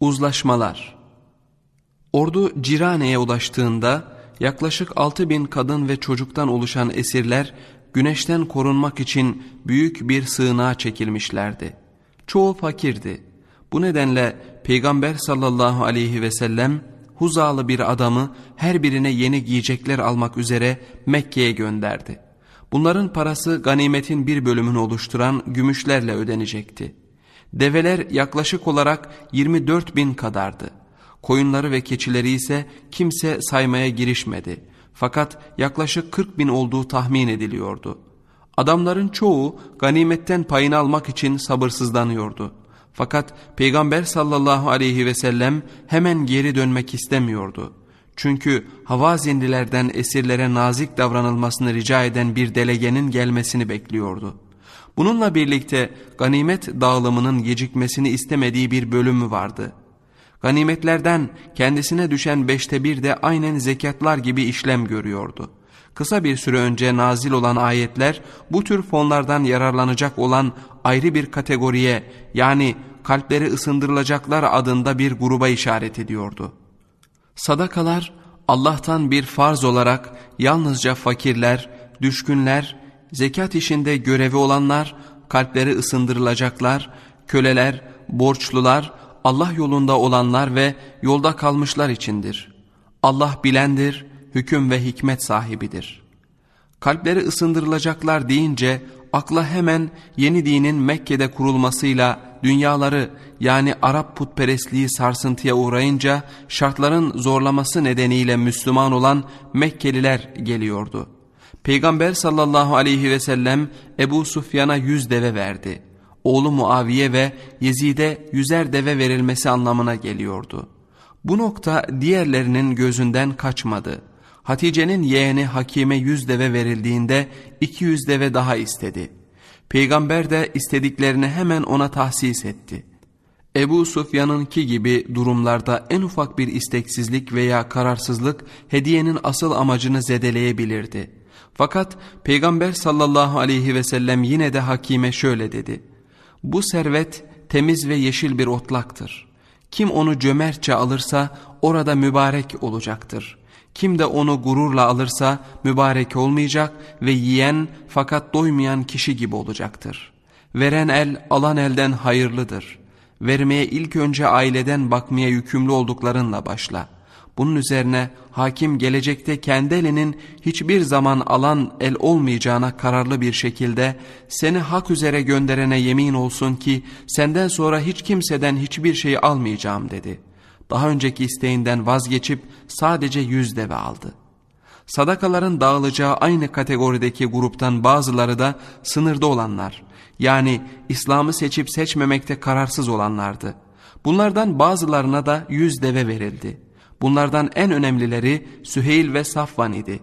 Uzlaşmalar Ordu Cirane'ye ulaştığında yaklaşık 6 bin kadın ve çocuktan oluşan esirler güneşten korunmak için büyük bir sığınağa çekilmişlerdi. Çoğu fakirdi. Bu nedenle Peygamber sallallahu aleyhi ve sellem Huzalı bir adamı her birine yeni giyecekler almak üzere Mekke'ye gönderdi. Bunların parası ganimetin bir bölümünü oluşturan gümüşlerle ödenecekti. Develer yaklaşık olarak 24 bin kadardı. Koyunları ve keçileri ise kimse saymaya girişmedi. Fakat yaklaşık 40 bin olduğu tahmin ediliyordu. Adamların çoğu ganimetten payını almak için sabırsızlanıyordu. Fakat Peygamber sallallahu aleyhi ve sellem hemen geri dönmek istemiyordu. Çünkü Havazinlilerden esirlere nazik davranılmasını rica eden bir delegenin gelmesini bekliyordu. Bununla birlikte ganimet dağılımının gecikmesini istemediği bir bölümü vardı. Ganimetlerden kendisine düşen beşte bir de aynen zekatlar gibi işlem görüyordu. Kısa bir süre önce nazil olan ayetler bu tür fonlardan yararlanacak olan ayrı bir kategoriye yani kalpleri ısındırılacaklar adında bir gruba işaret ediyordu. Sadakalar Allah'tan bir farz olarak yalnızca fakirler, düşkünler, zekat işinde görevi olanlar, kalpleri ısındırılacaklar, köleler, borçlular, Allah yolunda olanlar ve yolda kalmışlar içindir. Allah bilendir, hüküm ve hikmet sahibidir. Kalpleri ısındırılacaklar deyince akla hemen yeni dinin Mekke'de kurulmasıyla dünyaları yani Arap putperestliği sarsıntıya uğrayınca şartların zorlaması nedeniyle Müslüman olan Mekkeliler geliyordu. Peygamber sallallahu aleyhi ve sellem Ebu Sufyan'a yüz deve verdi. Oğlu Muaviye ve Yezid'e yüzer deve verilmesi anlamına geliyordu. Bu nokta diğerlerinin gözünden kaçmadı. Hatice'nin yeğeni Hakime yüz deve verildiğinde iki yüz deve daha istedi. Peygamber de istediklerini hemen ona tahsis etti. Ebu Sufyan'ınki gibi durumlarda en ufak bir isteksizlik veya kararsızlık hediyenin asıl amacını zedeleyebilirdi. Fakat Peygamber sallallahu aleyhi ve sellem yine de Hakime şöyle dedi. Bu servet temiz ve yeşil bir otlaktır. Kim onu cömertçe alırsa orada mübarek olacaktır. Kim de onu gururla alırsa mübarek olmayacak ve yiyen fakat doymayan kişi gibi olacaktır. Veren el alan elden hayırlıdır. Vermeye ilk önce aileden bakmaya yükümlü olduklarınla başla. Bunun üzerine hakim gelecekte kendi elinin hiçbir zaman alan el olmayacağına kararlı bir şekilde seni hak üzere gönderene yemin olsun ki senden sonra hiç kimseden hiçbir şeyi almayacağım dedi.'' daha önceki isteğinden vazgeçip sadece yüz deve aldı. Sadakaların dağılacağı aynı kategorideki gruptan bazıları da sınırda olanlar, yani İslam'ı seçip seçmemekte kararsız olanlardı. Bunlardan bazılarına da yüz deve verildi. Bunlardan en önemlileri Süheyl ve Safvan idi.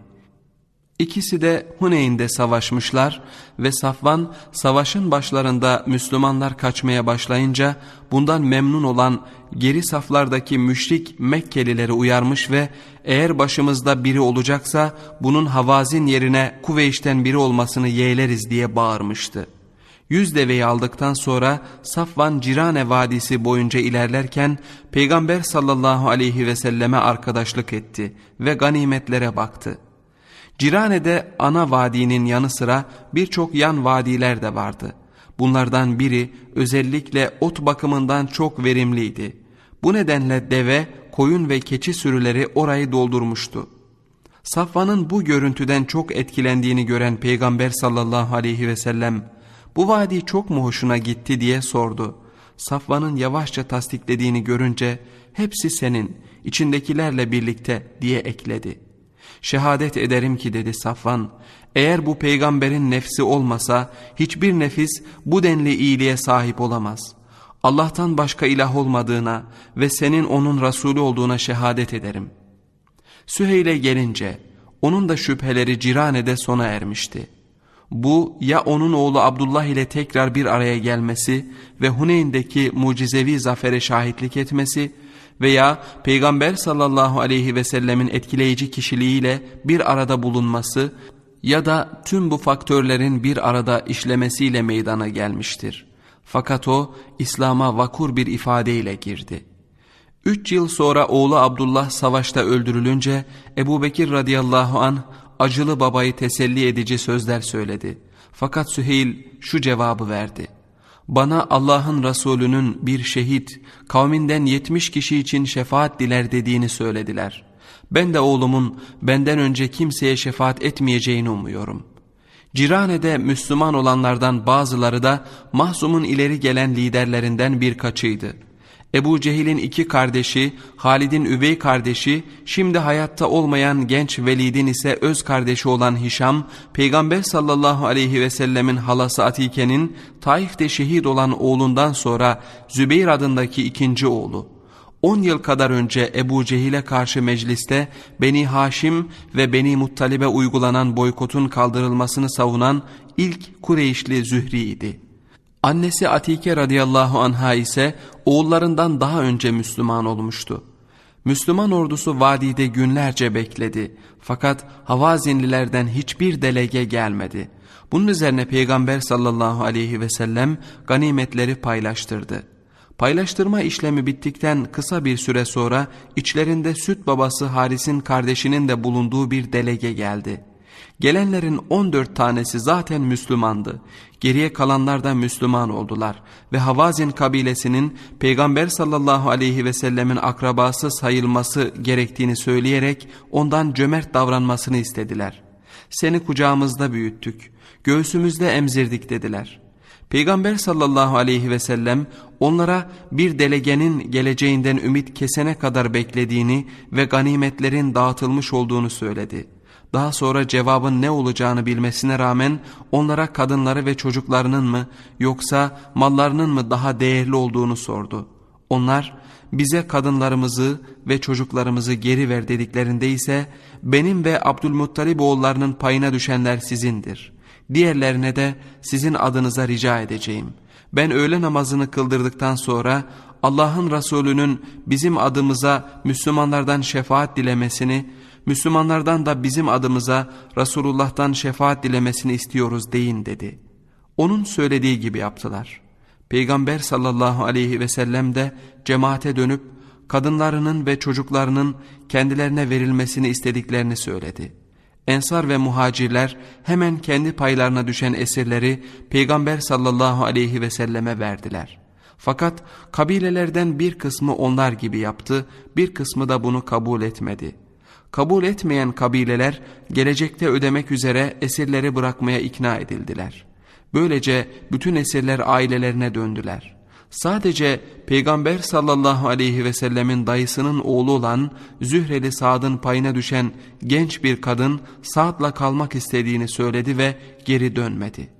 İkisi de Huneyn'de savaşmışlar ve Safvan savaşın başlarında Müslümanlar kaçmaya başlayınca bundan memnun olan geri saflardaki müşrik Mekkelileri uyarmış ve eğer başımızda biri olacaksa bunun Havazin yerine Kuveyş'ten biri olmasını yeğleriz diye bağırmıştı. Yüz deveyi aldıktan sonra Safvan Cirane Vadisi boyunca ilerlerken Peygamber sallallahu aleyhi ve selleme arkadaşlık etti ve ganimetlere baktı. Cirane'de ana vadinin yanı sıra birçok yan vadiler de vardı. Bunlardan biri özellikle ot bakımından çok verimliydi. Bu nedenle deve, koyun ve keçi sürüleri orayı doldurmuştu. Safvan'ın bu görüntüden çok etkilendiğini gören Peygamber sallallahu aleyhi ve sellem bu vadi çok mu hoşuna gitti diye sordu. Safvan'ın yavaşça tasdiklediğini görünce hepsi senin içindekilerle birlikte diye ekledi.'' Şehadet ederim ki dedi Safvan, eğer bu peygamberin nefsi olmasa hiçbir nefis bu denli iyiliğe sahip olamaz. Allah'tan başka ilah olmadığına ve senin onun Resulü olduğuna şehadet ederim. Süheyl'e gelince onun da şüpheleri Cirane'de sona ermişti. Bu ya onun oğlu Abdullah ile tekrar bir araya gelmesi ve Huneyn'deki mucizevi zafere şahitlik etmesi veya Peygamber sallallahu aleyhi ve sellemin etkileyici kişiliğiyle bir arada bulunması ya da tüm bu faktörlerin bir arada işlemesiyle meydana gelmiştir. Fakat o İslam'a vakur bir ifadeyle girdi. Üç yıl sonra oğlu Abdullah savaşta öldürülünce Ebu Bekir radıyallahu an acılı babayı teselli edici sözler söyledi. Fakat Süheyl şu cevabı verdi. Bana Allah'ın Resulü'nün bir şehit kavminden yetmiş kişi için şefaat diler dediğini söylediler. Ben de oğlumun benden önce kimseye şefaat etmeyeceğini umuyorum. Cirane'de Müslüman olanlardan bazıları da Mahzum'un ileri gelen liderlerinden birkaçıydı. Ebu Cehil'in iki kardeşi, Halid'in üvey kardeşi, şimdi hayatta olmayan genç Velid'in ise öz kardeşi olan Hişam, Peygamber sallallahu aleyhi ve sellemin halası Atike'nin Taif'te şehit olan oğlundan sonra Zübeyir adındaki ikinci oğlu. 10 yıl kadar önce Ebu Cehil'e karşı mecliste Beni Haşim ve Beni Muttalib'e uygulanan boykotun kaldırılmasını savunan ilk Kureyşli Zühri idi. Annesi Atike radıyallahu anha ise oğullarından daha önce Müslüman olmuştu. Müslüman ordusu vadide günlerce bekledi. Fakat Havazinlilerden hiçbir delege gelmedi. Bunun üzerine Peygamber sallallahu aleyhi ve sellem ganimetleri paylaştırdı. Paylaştırma işlemi bittikten kısa bir süre sonra içlerinde süt babası Haris'in kardeşinin de bulunduğu bir delege geldi. Gelenlerin 14 tanesi zaten Müslümandı. Geriye kalanlar da Müslüman oldular ve Havazin kabilesinin Peygamber sallallahu aleyhi ve sellemin akrabası sayılması gerektiğini söyleyerek ondan cömert davranmasını istediler. Seni kucağımızda büyüttük, göğsümüzde emzirdik dediler. Peygamber sallallahu aleyhi ve sellem onlara bir delegenin geleceğinden ümit kesene kadar beklediğini ve ganimetlerin dağıtılmış olduğunu söyledi.'' Daha sonra cevabın ne olacağını bilmesine rağmen onlara kadınları ve çocuklarının mı yoksa mallarının mı daha değerli olduğunu sordu. Onlar bize kadınlarımızı ve çocuklarımızı geri ver dediklerinde ise benim ve Abdülmuttalib oğullarının payına düşenler sizindir. Diğerlerine de sizin adınıza rica edeceğim. Ben öğle namazını kıldırdıktan sonra Allah'ın Resulü'nün bizim adımıza Müslümanlardan şefaat dilemesini Müslümanlardan da bizim adımıza Resulullah'tan şefaat dilemesini istiyoruz deyin dedi. Onun söylediği gibi yaptılar. Peygamber sallallahu aleyhi ve sellem de cemaate dönüp kadınlarının ve çocuklarının kendilerine verilmesini istediklerini söyledi. Ensar ve muhacirler hemen kendi paylarına düşen esirleri Peygamber sallallahu aleyhi ve selleme verdiler. Fakat kabilelerden bir kısmı onlar gibi yaptı, bir kısmı da bunu kabul etmedi.'' Kabul etmeyen kabileler gelecekte ödemek üzere esirleri bırakmaya ikna edildiler. Böylece bütün esirler ailelerine döndüler. Sadece Peygamber sallallahu aleyhi ve sellemin dayısının oğlu olan Zühreli Sa'd'ın payına düşen genç bir kadın Sa'd'la kalmak istediğini söyledi ve geri dönmedi.''